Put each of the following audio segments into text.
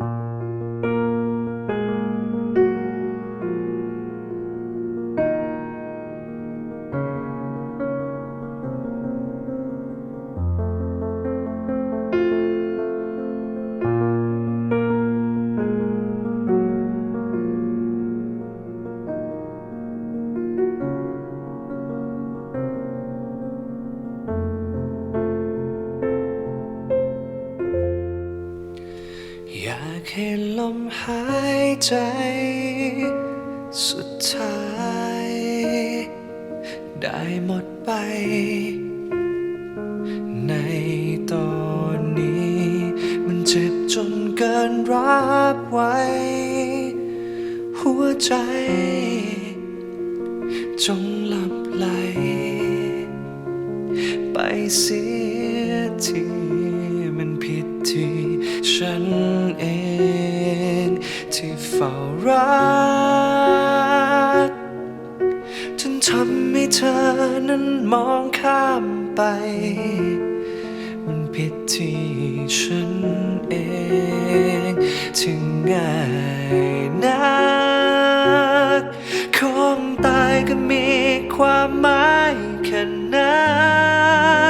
อ ยากให้ลมหายใจ สุดท้าย ได้หมดไป ในตอนนี้ มันเจ็บจนเกินรับไว้ หัวใจ จงหลับไหล ไปเสียทีมันผิดที่ฉัน ฝ้ารักจนทำให้เธอนั้นมองข้ามไป มันผิดที่ฉันเองที่ง่ายนักของตายก็มีความหมายแค่นั้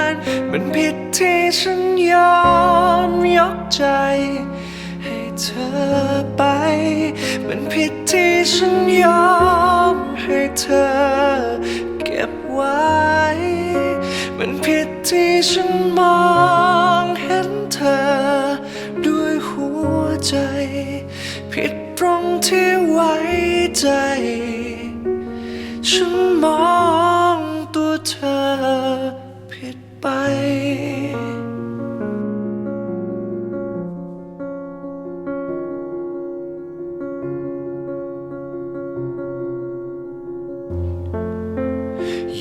นมันผิดที่ฉันยอมยกใจ เธอไป มันผิดที่ฉันยอมให้เธอเก็บไว้ มันผิดที่ฉันมองเห็นเธอ ด้วยหัวใจ ผิดตรงที่ไว้ใจ ฉันมองตัวเธอผิดไป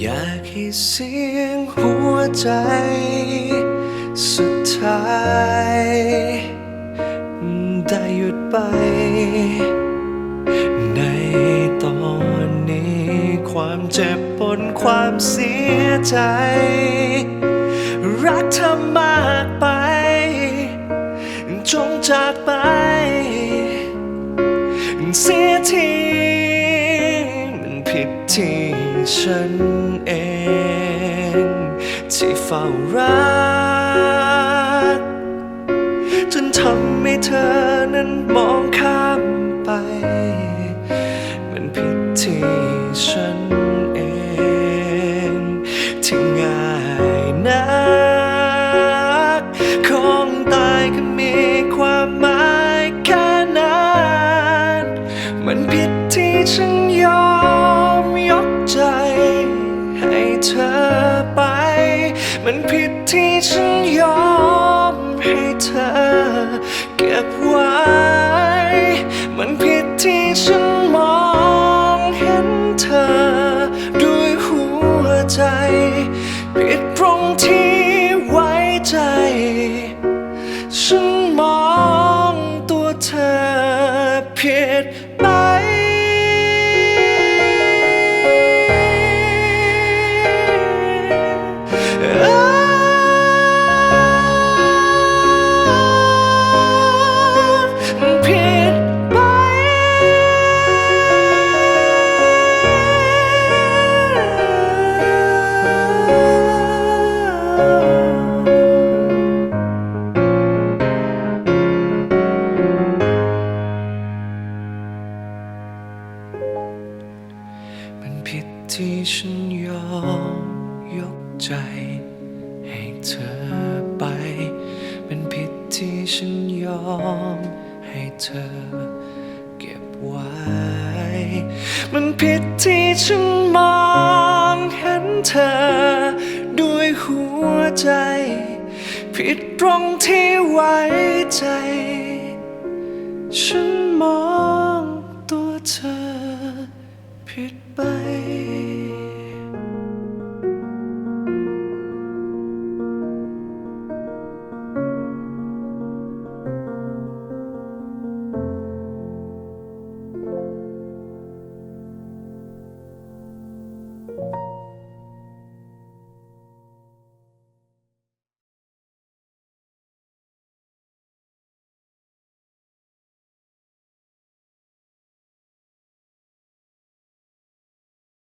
อยากให้เสียงหัวใจ สุดท้าย ได้หยุดไป ในตอนนี้ความเจ็บปนความเสียใจ รักเธอมากไป จงจากไป เสียทีมันผิดที ฉันเอง ที่เฝ้ารักจนทำให้เธอนั้นม ที่ฉันยอมให้เธอเก็บไว้ มันผิดที่ฉันมองเห็นเธอ ด้วยหัวใจ ผิดตรงที่ไว้ใจ ฉัน ใจให้เธอไปมันผิดที่ฉันยอมให้เธอเก็บไว้ มันผิดที่ฉันมองเห็นเธอ ด้วยหัวใจ ผิดตรงที่ไว้ใจ ฉันมองตัวเธอผิดไป